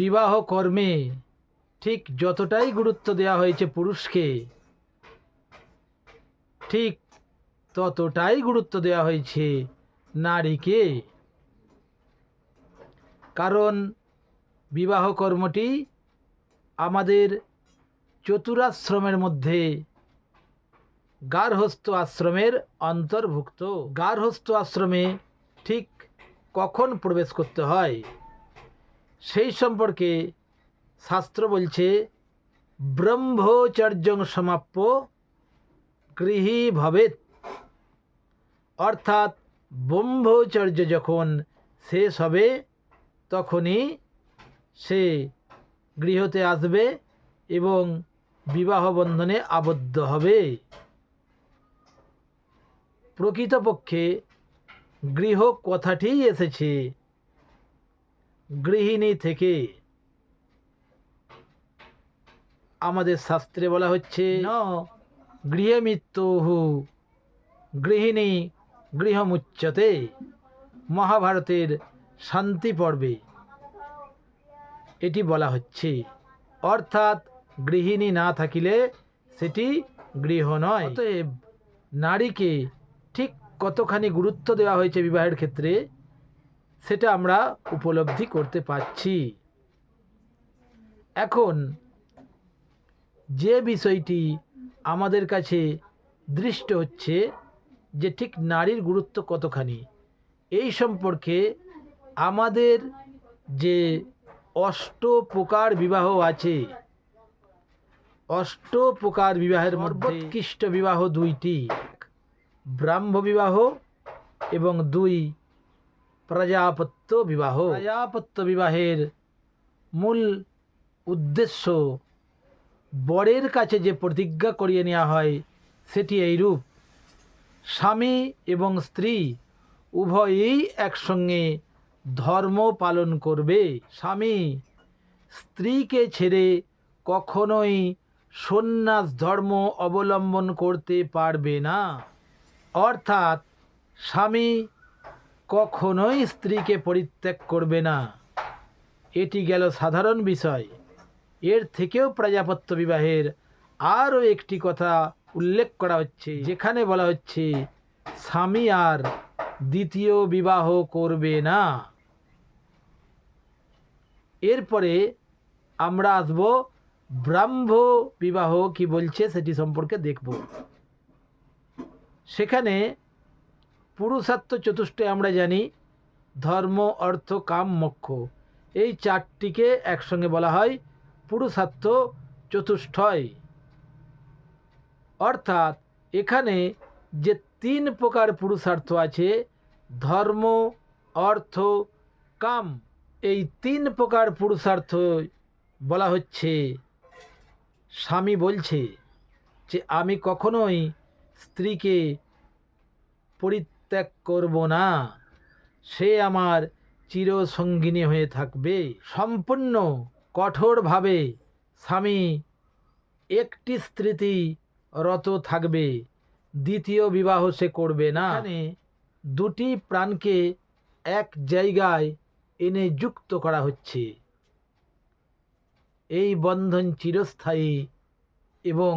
বিবাহ কর্মে ঠিক যতটাই গুরুত্ব দেওয়া হয়েছে পুরুষকে, ঠিক ততটাই গুরুত্ব দেওয়া হয়েছে নারীকে। কারণ বিবাহ কর্মটি আমাদের চতুরাশ্রমের মধ্যে গার্হস্থ আশ্রমের অন্তর্ভুক্ত। গার্হস্থ আশ্রমে ঠিক কখন প্রবেশ করতে হয়? সেই সম্পর্কে শাস্ত্র বলছে, ব্রহ্মচর্যং সমাপ্য গৃহী ভবেত অর্থাৎ ব্রহ্মচর্য যখন শেষ হবে, তখনই সে গৃহতে আসবে এবং বিবাহ বন্ধনে আবদ্ধ হবে। প্রকৃতপক্ষে গৃহ কথাটিই এসেছে গৃহিণী থেকে আমাদের শাস্ত্রে বলা হচ্ছে ন। গৃহে মৃত্যুহু গৃহিণী গৃহমুচ্যতে মহাভারতের শান্তি পর্বে এটি বলা হচ্ছে। অর্থাৎ গৃহিণী না থাকিলে সেটি গৃহ নয়। অতএব নারীকে ঠিক কতখানি গুরুত্ব দেওয়া হয়েছে বিবাহের ক্ষেত্রে সেটা আমরা উপলব্ধি করতে পারছি। এখন যে বিষয়টি আমাদের কাছে দৃষ্ট হচ্ছে যে ঠিক নারীর গুরুত্ব কতখানি এই সম্পর্কে আমাদের যে অষ্ট প্রকার বিবাহ আছে অষ্ট প্রকার বিবাহের মধ্যে উৎকৃষ্ট বিবাহ দুইটি ব্রাহ্ম বিবাহ এবং দুই প্রজাপত্য বিবাহ। প্রজাপত্য বিবাহের মূল উদ্দেশ্য বরের কাছে যে প্রতিজ্ঞা করিয়ে নেওয়া হয়, সেটি এইরূপ। স্বামী এবং স্ত্রী উভয়েই একসঙ্গে ধর্ম পালন করবে। স্বামী স্ত্রীকে ছেড়ে কখনোই সন্ন্যাস ধর্ম অবলম্বন করতে পারবে না। অর্থাৎ স্বামী কখনোই স্ত্রীকে পরিত্যাগ করবে না। এটি গেল সাধারণ বিষয়। এর থেকেও প্রজাপত্য বিবাহের আরও একটি কথা উল্লেখ করা হচ্ছে, যেখানে বলা হচ্ছে, স্বামী আর দ্বিতীয় বিবাহ করবে না। এরপরে আমরা আসব ব্রাহ্ম বিবাহ কি বলছে সেটি সম্পর্কে দেখব। সেখানে পুরুষার্থ চতুষ্টয় আমরা জানি ধর্ম, অর্থ, কাম, মোক্ষ। এই চারটিকে একসঙ্গে বলা হয় পুরুষার্থ চতুষ্টয় অর্থাৎ এখানে যে তিন প্রকার পুরুষার্থ আছে, ধর্ম, অর্থ, কাম, এই তিন প্রকার পুরুষার্থ বলা হচ্ছে। স্বামী বলছে যে, আমি কখনোই স্ত্রীকে পরিত্যাগ করব না। সে আমার চিরসঙ্গিনী হয়ে থাকবে। সম্পূর্ণ কঠোরভাবে স্বামী, একটি স্মৃতি রত থাকবে। দ্বিতীয় বিবাহ সে করবে না। দুটি প্রাণকে এক জায়গায় এনে যুক্ত করা হচ্ছে। এই বন্ধন চিরস্থায়ী এবং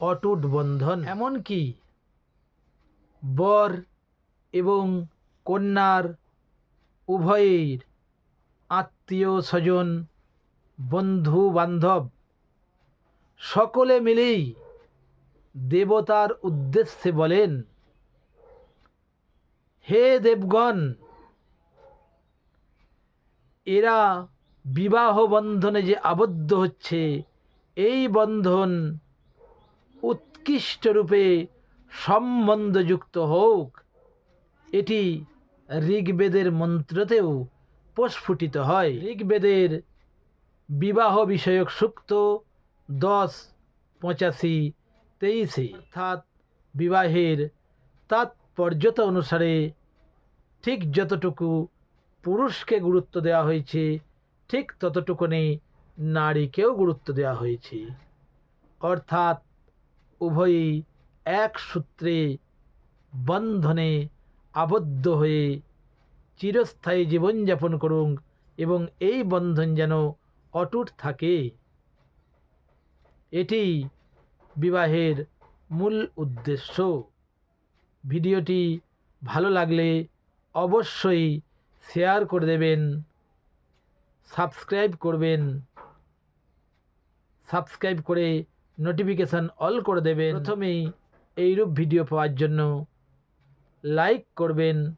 অটুট বন্ধন। এমনকি বর এবং কন্যার উভয়ের আত্মীয় স্বজন, বন্ধু বান্ধব সকলে মিলেই দেবতার উদ্দেশ্যে বলেন, হে দেবগণ, এরা বিবাহ বন্ধনে যে আবদ্ধ হচ্ছে, এই বন্ধন উৎকৃষ্ট রূপে সম্বন্ধযুক্ত হোক। এটি ঋগ্বেদের মন্ত্রতেও প্রস্ফুটিত হয়। ঋগ্বেদের বিবাহ বিষয়ক সূক্ত দশ পঁচাশি তেইশে অর্থাৎ বিবাহের তাৎপর্যতা অনুসারে ঠিক যতটুকু পুরুষকে গুরুত্ব দেওয়া হয়েছে, ঠিক ততটুকুনি নারীকেও গুরুত্ব দেওয়া হয়েছে। অর্থাৎ উভয়ই এক সূত্রে বন্ধনে আবদ্ধ হয়ে চিরস্থায়ী জীবনযাপন করুন এবং এই বন্ধন যেন অটুট থাকে। এটি বিবাহের মূল উদ্দেশ্য। ভিডিওটি ভালো লাগলে অবশ্যই শেয়ার করে দেবেন, সাবস্ক্রাইব করবেন, সাবস্ক্রাইব করে নোটিফিকেশান অল করে দেবেন। প্রথমেই এইরূপ ভিডিও পাওয়ার জন্য লাইক করবেন।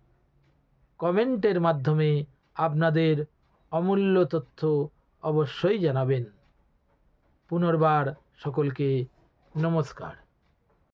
কমেন্টের মাধ্যমে আপনাদের অমূল্য তথ্য অবশ্যই জানাবেন। পুনর্বার সকলকে নমস্কার।